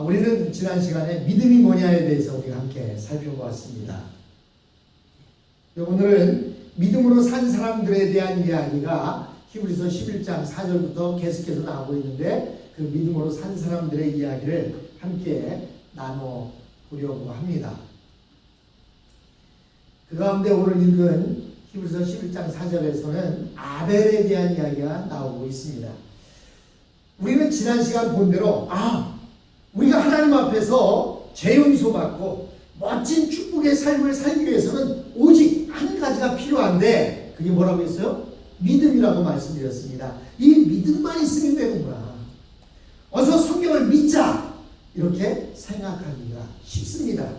우리는 지난 시간에 믿음이 뭐냐에 대해서 우리가 함께 살펴보았습니다. 오늘은 믿음으로 산 사람들에 대한 이야기가 히브리서 11장 4절부터 계속해서 나오고 있는데 그 믿음으로 산 사람들의 이야기를 함께 나눠 보려고 합니다. 그 가운데 오늘 읽은 히브리서 11장 4절에서는 아벨에 대한 이야기가 나오고 있습니다. 우리는 지난 시간 본 대로 아 우리가 하나님 앞에서 재용서 받고 멋진 축복의 삶을 살기 위해서는 오직 한 가지가 필요한데 그게 뭐라고 했어요? 믿음이라고 말씀드렸습니다. 이 믿음만 있으면 되는구나. 어서 성경을 믿자 이렇게 생각하기가 쉽습니다.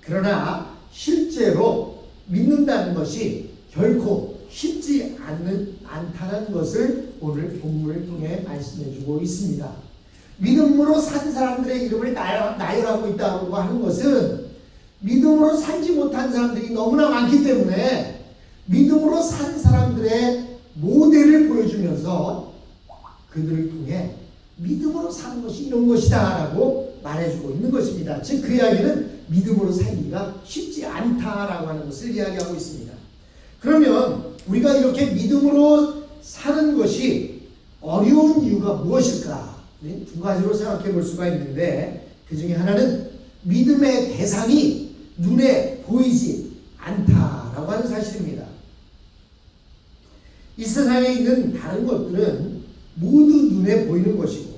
그러나 실제로 믿는다는 것이 결코 쉽지 않는 않다는 것을 오늘 본문을 통해 말씀해 주고 있습니다. 믿음으로 산 사람들의 이름을 나열하고 있다고 하는 것은 믿음으로 살지 못한 사람들이 너무나 많기 때문에 믿음으로 산 사람들의 모델을 보여주면서 그들을 통해 믿음으로 사는 것이 이런 것이다 라고 말해주고 있는 것입니다. 즉 그 이야기는 믿음으로 살기가 쉽지 않다라고 하는 것을 이야기하고 있습니다. 그러면 우리가 이렇게 믿음으로 사는 것이 어려운 이유가 무엇일까? 네, 두 가지로 생각해 볼 수가 있는데 그 중에 하나는 믿음의 대상이 눈에 보이지 않다라고 하는 사실입니다. 이 세상에 있는 다른 것들은 모두 눈에 보이는 것이고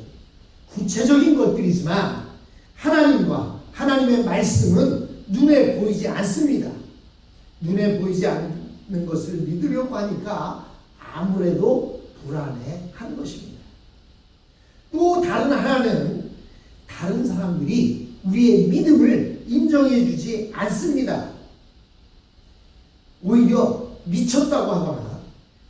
구체적인 것들이지만 하나님과 하나님의 말씀은 눈에 보이지 않습니다. 눈에 보이지 않는 것을 믿으려고 하니까 아무래도 불안해 하는 것입니다. 또 다른 하나는 다른 사람들이 우리의 믿음을 인정해 주지 않습니다. 오히려 미쳤다고 하거나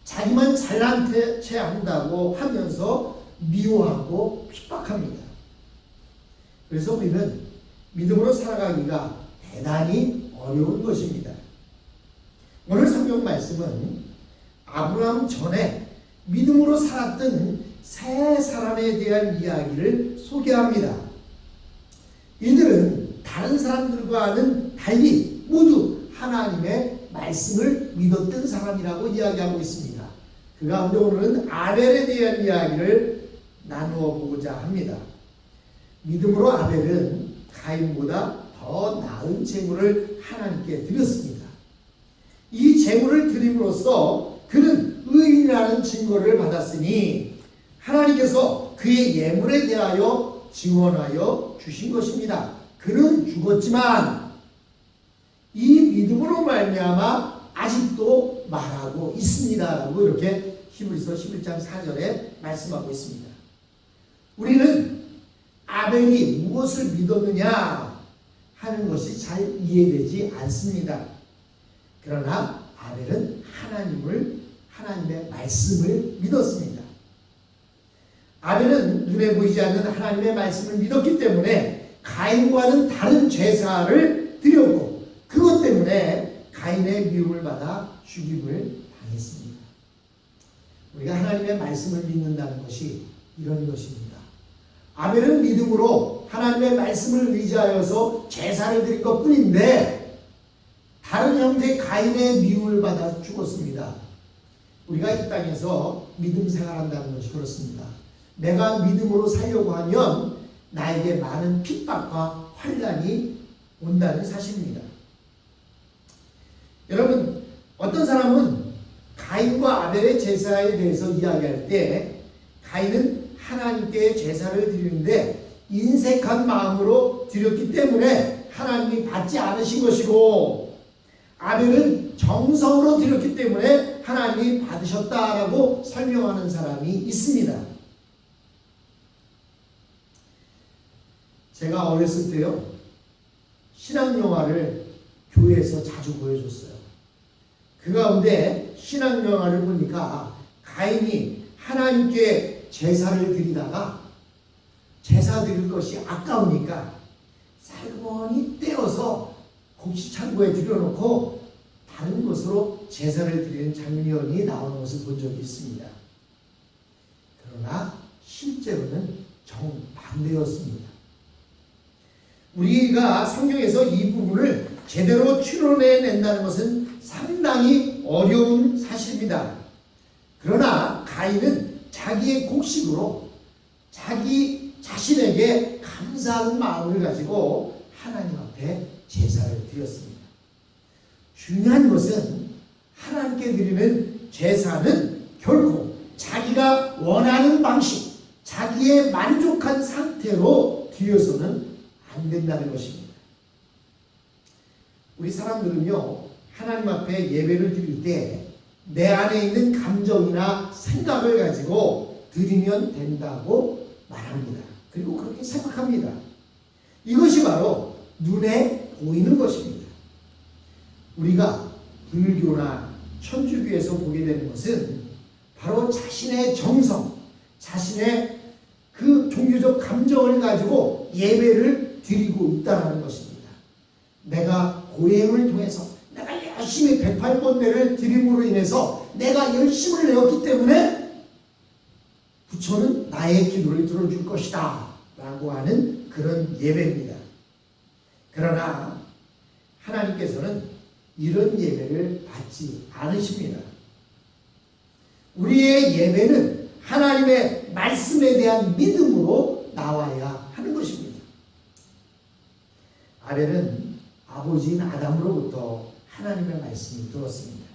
자기만 잘난 채 한다고 하면서 미워하고 핍박합니다. 그래서 우리는 믿음으로 살아가기가 대단히 어려운 것입니다. 오늘 성경 말씀은 아브라함 전에 믿음으로 살았던 세 사람에 대한 이야기를 소개합니다. 이들은 다른 사람들과는 달리 모두 하나님의 말씀을 믿었던 사람이라고 이야기하고 있습니다. 그 가운데 오늘은 아벨에 대한 이야기를 나누어 보고자 합니다. 믿음으로 아벨은 가인보다 더 나은 재물을 하나님께 드렸습니다. 이 재물을 드림으로써 그는 의인이라는 증거를 받았으니 하나님께서 그의 예물에 대하여 증언하여 주신 것입니다. 그는 죽었지만 이 믿음으로 말미암아 아직도 말하고 있습니다라고 이렇게 히브리서 11장 4절에 말씀하고 있습니다. 우리는 아벨이 무엇을 믿었느냐 하는 것이 잘 이해되지 않습니다. 그러나 아벨은 하나님을 하나님의 말씀을 믿었습니다. 아벨은 눈에 보이지 않는 하나님의 말씀을 믿었기 때문에 가인과는 다른 제사를 드렸고 그것 때문에 가인의 미움을 받아 죽임을 당했습니다. 우리가 하나님의 말씀을 믿는다는 것이 이런 것입니다. 아벨은 믿음으로 하나님의 말씀을 의지하여서 제사를 드릴 것 뿐인데 다른 형태의 가인의 미움을 받아 죽었습니다. 우리가 이 땅에서 믿음 생활한다는 것이 그렇습니다. 내가 믿음으로 살려고 하면 나에게 많은 핍박과 환란이 온다는 사실입니다. 여러분 어떤 사람은 가인과 아벨의 제사에 대해서 이야기할 때 가인은 하나님께 제사를 드리는데 인색한 마음으로 드렸기 때문에 하나님이 받지 않으신 것이고 아벨은 정성으로 드렸기 때문에 하나님이 받으셨다라고 설명하는 사람이 있습니다. 제가 어렸을 때요 신앙 영화를 교회에서 자주 보여줬어요. 그 가운데 신앙 영화를 보니까 가인이 하나님께 제사를 드리다가 제사 드릴 것이 아까우니까 살그머니 떼어서 곡식창고에 들여놓고 다른 곳으로 제사를 드리는 장면이 나오는 것을 본 적이 있습니다. 그러나 실제로는 정반대였습니다. 우리가 성경에서 이 부분을 제대로 추론해 낸다는 것은 상당히 어려운 사실입니다. 그러나 가인은 자기의 곡식으로 자기 자신에게 감사하는 마음을 가지고 하나님 앞에 제사를 드렸습니다. 중요한 것은 하나님께 드리는 제사는 결코 자기가 원하는 방식, 자기의 만족한 상태로 드려서는 안 된다는 것입니다. 우리 사람들은요, 하나님 앞에 예배를 드릴 때 내 안에 있는 감정이나 생각을 가지고 드리면 된다고 말합니다. 그리고 그렇게 생각합니다. 이것이 바로 눈에 보이는 것입니다. 우리가 불교나 천주교에서 보게 되는 것은 바로 자신의 정성, 자신의 그 종교적 감정을 가지고 예배를 드리고 있다는 것입니다. 내가 고행을 통해서 내가 열심히 108번대를 드림으로 인해서 내가 열심을 내었기 때문에 부처는 나의 기도를 들어줄 것이다 라고 하는 그런 예배입니다. 그러나 하나님께서는 이런 예배를 받지 않으십니다. 우리의 예배는 하나님의 말씀에 대한 믿음으로 나와야. 아벨은 아버지인 아담으로부터 하나님의 말씀을 들었습니다.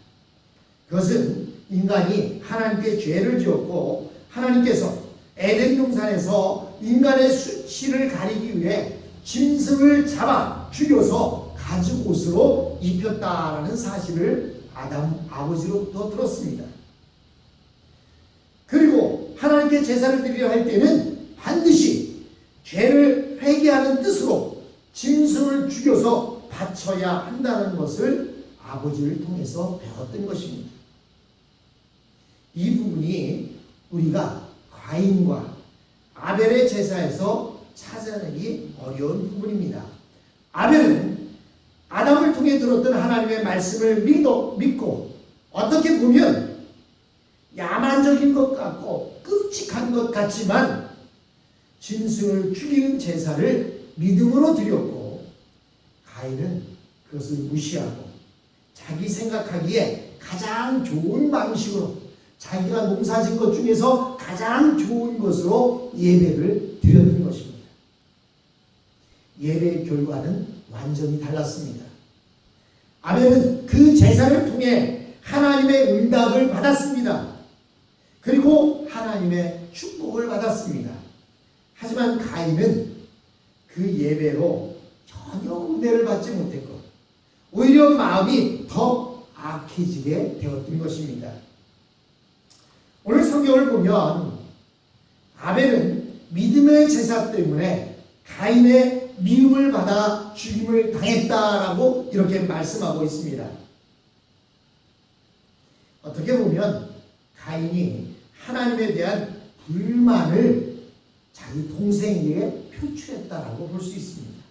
그것은 인간이 하나님께 죄를 지었고 하나님께서 에덴 동산에서 인간의 수치를 가리기 위해 짐승을 잡아 죽여서 가죽 옷으로 입혔다라는 사실을 아담 아버지로부터 들었습니다. 그리고 하나님께 제사를 드리려 할 때는 반드시 죄를 회개하는 뜻으로 짐승을 죽여서 바쳐야 한다는 것을 아버지를 통해서 배웠던 것입니다. 이 부분이 우리가 과인과 아벨의 제사에서 찾아내기 어려운 부분입니다. 아벨은 아담을 통해 들었던 하나님의 말씀을 믿어, 믿고 어떻게 보면 야만적인 것 같고 끔찍한 것 같지만 짐승을 죽이는 제사를 믿음으로 드렸고 가인은 그것을 무시하고 자기 생각하기에 가장 좋은 방식으로 자기가 농사진 것 중에서 가장 좋은 것으로 예배를 드렸던 것입니다. 예배의 결과는 완전히 달랐습니다. 아벨은 그 제사를 통해 하나님의 응답을 받았습니다. 그리고 하나님의 축복을 받았습니다. 하지만 가인은 그 예배로 전혀 은혜를 받지 못했고 오히려 마음이 더 악해지게 되었던 것입니다. 오늘 성경을 보면 아벨은 믿음의 제사 때문에 가인의 미움을 받아 죽임을 당했다라고 이렇게 말씀하고 있습니다. 어떻게 보면 가인이 하나님에 대한 불만을 자기 동생에게 표출했다라고 볼 수 있습니다.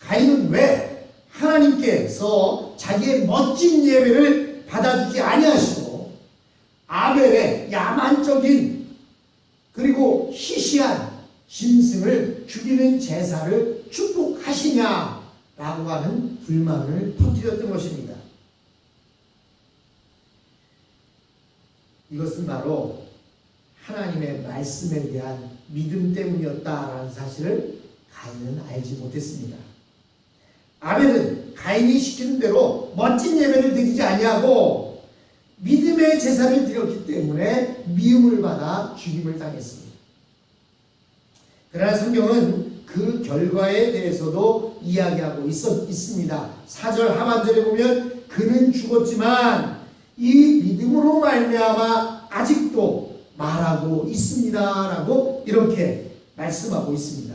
가인은 왜 하나님께서 자기의 멋진 예배를 받아주지 아니하시고 아벨의 야만적인 그리고 시시한 짐승을 죽이는 제사를 축복하시냐라고 하는 불만을 터뜨렸던 것입니다. 이것은 바로 하나님의 말씀에 대한 믿음 때문이었다라는 사실을 가인은 알지 못했습니다. 아벨은 가인이 시키는 대로 멋진 예배를 드리지 아니하고 믿음의 제사를 드렸기 때문에 미움을 받아 죽임을 당했습니다. 그러나 성경은 그 결과에 대해서도 이야기하고 있었, 있습니다. 4절 하반절에 보면 그는 죽었지만 이 믿음으로 말미암아 아직도 말하고 있습니다라고 이렇게 말씀하고 있습니다.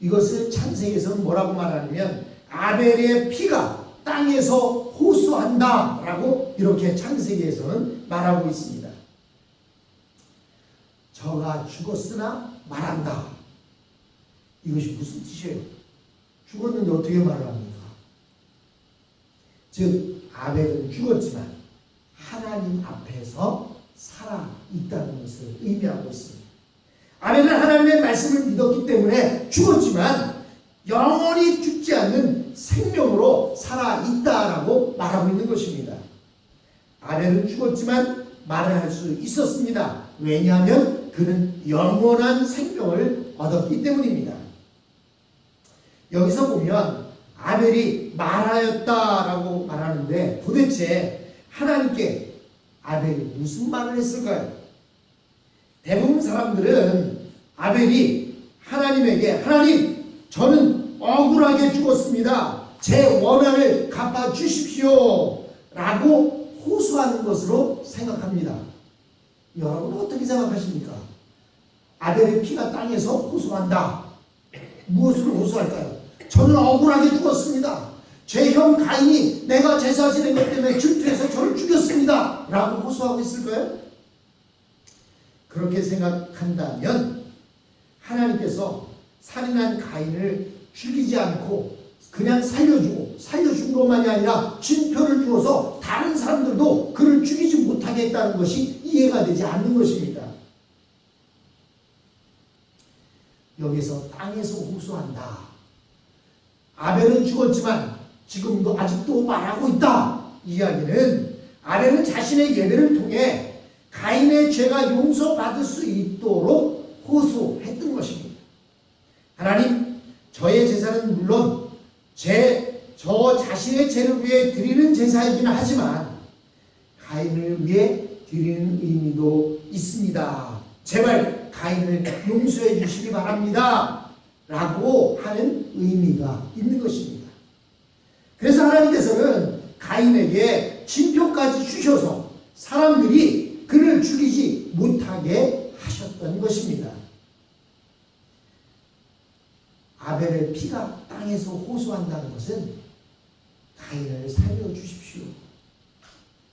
이것을 창세기에서는 뭐라고 말하냐면 아벨의 피가 땅에서 호수한다라고 이렇게 창세기에서는 말하고 있습니다. 저가 죽었으나 말한다. 이것이 무슨 뜻이에요? 죽었는데 어떻게 말을 합니까? 즉 아벨은 죽었지만 하나님 앞에서 살아 있다는 것을 의미하고 있습니다. 아벨은 하나님의 말씀을 믿었기 때문에 죽었지만 영원히 죽지 않는 생명으로 살아 있다라고 말하고 있는 것입니다. 아벨은 죽었지만 말을 할 수 있었습니다. 왜냐하면 그는 영원한 생명을 얻었기 때문입니다. 여기서 보면 아벨이 말하였다라고 말하는데 도대체 하나님께 아벨이 무슨 말을 했을까요? 대부분 사람들은 아벨이 하나님에게 하나님 저는 억울하게 죽었습니다. 제 원한을 갚아 주십시오. 라고 호소하는 것으로 생각합니다. 여러분 어떻게 생각하십니까? 아벨의 피가 땅에서 호소한다. 무엇을 호소할까요? 저는 억울하게 죽었습니다. 제 형 가인이 내가 제사 지낸 것 때문에 질투해서 저를 죽였습니다. 라고 호소하고 있을까요? 그렇게 생각한다면 하나님께서 살인한 가인을 죽이지 않고 그냥 살려주고 살려준 것만이 아니라 진표를 주어서 다른 사람들도 그를 죽이지 못하게 했다는 것이 이해가 되지 않는 것입니다. 여기서 땅에서 호소한다. 아벨은 죽었지만 지금도 아직도 말하고 있다. 이야기는 아벨은 자신의 예배를 통해 가인의 죄가 용서받을 수 있도록 호소했던 것입니다. 하나님, 저의 제사는 물론 제 저 자신의 죄를 위해 드리는 제사이긴 하지만 가인을 위해 드리는 의미도 있습니다. 제발 가인을 용서해 주시기 바랍니다. 라고 하는 의미가 있는 것입니다. 그래서 하나님께서는 가인에게 진표까지 주셔서 사람들이 그를 죽이지 못하게 하셨던 것입니다. 아벨의 피가 땅에서 호소한다는 것은 가인을 살려주십시오.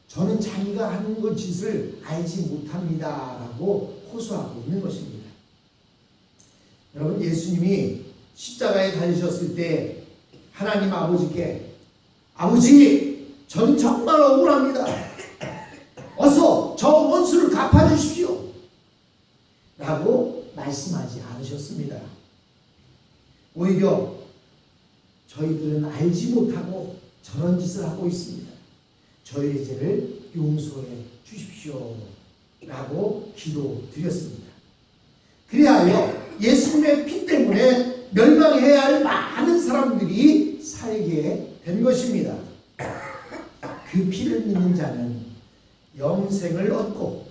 저는 자기가 하는 것 짓을 알지 못합니다. 라고 호소하고 있는 것입니다. 여러분, 예수님이 십자가에 달리셨을 때 하나님 아버지께 아버지, 저는 정말 억울합니다. 어서 저 원수를 갚아주십시오. 라고 말씀하지 않으셨습니다. 오히려 저희들은 알지 못하고 저런 짓을 하고 있습니다. 저희 죄를 용서해 주십시오. 라고 기도드렸습니다. 그리하여 예수님의 피 때문에 멸망해야 할 많은 사람들이 살게 된 것입니다. 그 피를 믿는 자는 영생을 얻고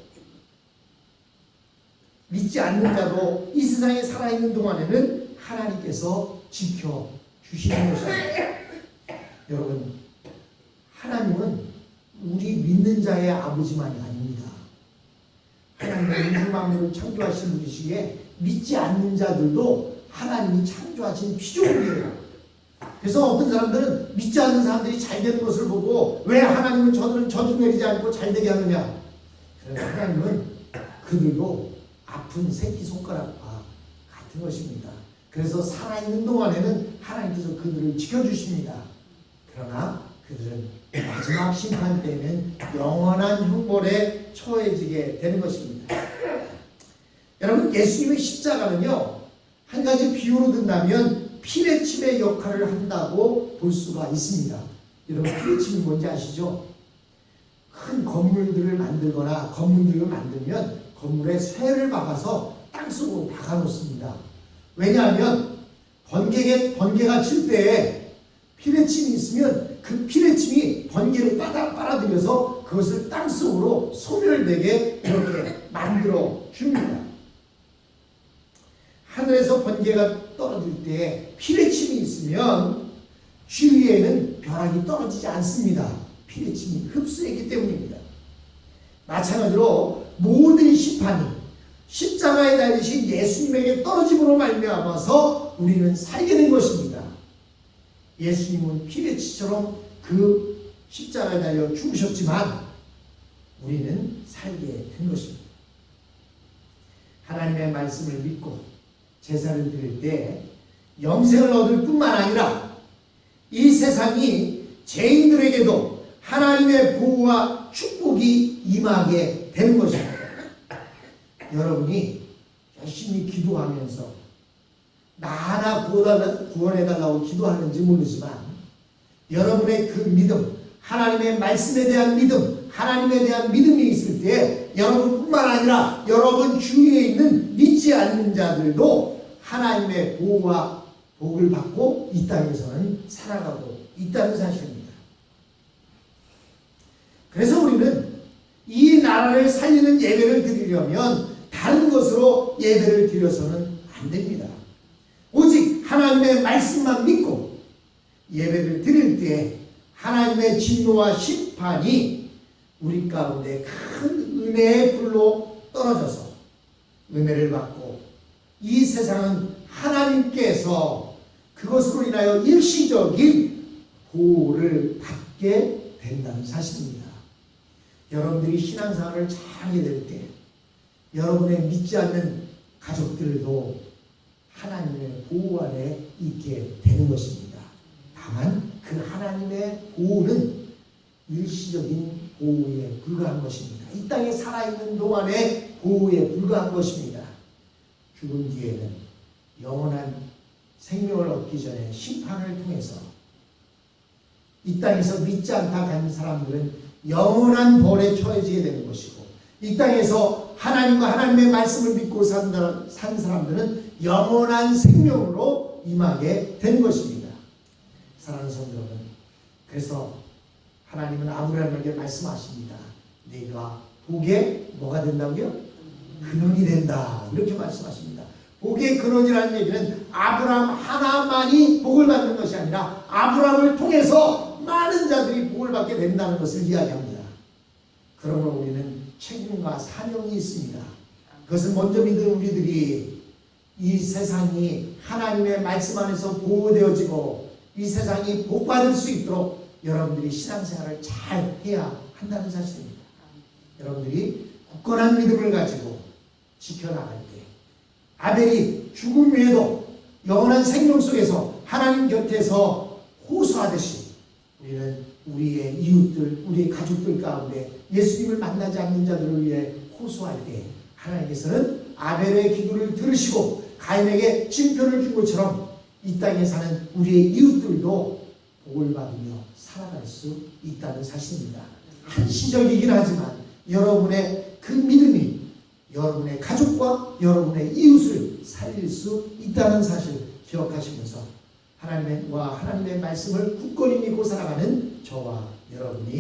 믿지 않는 자도 이 세상에 살아있는 동안에는 하나님께서 지켜 주시는 것입니다. 여러분, 하나님은 우리 믿는 자의 아버지만이 아닙니다. 하나님은 우주 만물을 창조하신 분이시기에 믿지 않는 자들도 하나님이 창조하신 피조물이에요. 그래서 어떤 사람들은 믿지 않는 사람들이 잘 되는 것을 보고 왜 하나님은 저들은 저주 내리지 않고 잘 되게 하느냐? 그래서 하나님은 그들도 아픈 새끼 손가락과 같은 것입니다. 그래서 살아있는 동안에는 하나님께서 그들을 지켜주십니다. 그러나 그들은 마지막 심판 때는 영원한 형벌에 처해지게 되는 것입니다. 여러분 예수님의 십자가는요 한 가지 비유로 든다면 피레침의 역할을 한다고 볼 수가 있습니다. 여러분 피레침이 뭔지 아시죠? 큰 건물들을 만들거나 건물들을 만들면 건물에 쇠를 박아서 땅속으로 박아놓습니다. 왜냐하면 번개에 번개가 칠 때에 피레침이 있으면 그 피레침이 번개를 빨아, 빨아들여서 그것을 땅속으로 소멸되게 이렇게 만들어 줍니다. 하늘에서 번개가 떨어질 때 피레침이 있으면 주위에는 벼락이 떨어지지 않습니다. 피레침이 흡수했기 때문입니다. 마찬가지로 모든 심판이 십자가에 달리신 예수님에게 떨어짐으로 말미암아서 우리는 살게 된 것입니다. 예수님은 피레치처럼 그 십자가에 달려 죽으셨지만 우리는 살게 된 것입니다. 하나님의 말씀을 믿고 제사를 드릴 때 영생을 얻을 뿐만 아니라 이 세상이 죄인들에게도 하나님의 보호와 축복이 임하게 되는 것입니다. 여러분이 열심히 기도하면서 나 하나 구원해달라- 구원해달라고 기도하는지 모르지만 여러분의 그 믿음, 하나님의 말씀에 대한 믿음, 하나님에 대한 믿음이 있을 때 여러분뿐만 아니라 여러분 주위에 있는 믿지 않는 자들도 하나님의 보호와 복을 받고 이 땅에서는 살아가고 있다는 사실입니다. 그래서 우리는 이 나라를 살리는 예배를 드리려면 다른 것으로 예배를 드려서는 안 됩니다. 오직 하나님의 말씀만 믿고 예배를 드릴 때 하나님의 진노와 심판이 우리 가운데 큰 은혜의 불로 떨어져서 은혜를 받고 이 세상은 하나님께서 그것으로 인하여 일시적인 보호를 받게 된다는 사실입니다. 여러분들이 신앙생활을 잘하게 될 때 여러분의 믿지 않는 가족들도 하나님의 보호 아래 있게 되는 것입니다. 다만 그 하나님의 보호는 일시적인 보호에 불과한 것입니다. 이 땅에 살아있는 동안의 보호에 불과한 것입니다. 죽은 뒤에는 영원한 생명을 얻기 전에 심판을 통해서 이 땅에서 믿지 않다 간 사람들은 영원한 벌에 처해지게 되는 것이고 이 땅에서 하나님과 하나님의 말씀을 믿고 산, 산 사람들은 영원한 생명으로 임하게 된 것입니다. 사랑하는 성도 그래서 하나님은 아브라함에게 말씀하십니다. 네가 복의 뭐가 된다고요? 근원이 된다. 이렇게 말씀하십니다. 복의 근원이라는 얘기는 아브라함 하나만이 복을 받는 것이 아니라 아브라함을 통해서 많은 자들이 복을 받게 된다는 것을 이야기합니다. 그러므로 우리는 책임과 사명이 있습니다. 그것을 먼저 믿은 우리들이 이 세상이 하나님의 말씀 안에서 보호되어지고 이 세상이 복받을 수 있도록 여러분들이 신앙생활을 잘 해야 한다는 사실입니다. 여러분들이 굳건한 믿음을 가지고 지켜나갈 때 아벨이 죽음 위에도 영원한 생명 속에서 하나님 곁에서 호소하듯이 우리는 우리의 이웃들, 우리의 가족들 가운데 예수님을 만나지 않는 자들을 위해 호소할 때 하나님께서는 아벨의 기도를 들으시고 가인에게 징표를 준 것처럼 이 땅에 사는 우리의 이웃들도 복을 받으며 살아갈 수 있다는 사실입니다. 한시적이긴 하지만 여러분의 그 믿음이 여러분의 가족과 여러분의 이웃을 살릴 수 있다는 사실 기억하시면서 하나님과 하나님의 말씀을 굳건히 믿고 살아가는 저와 여러분이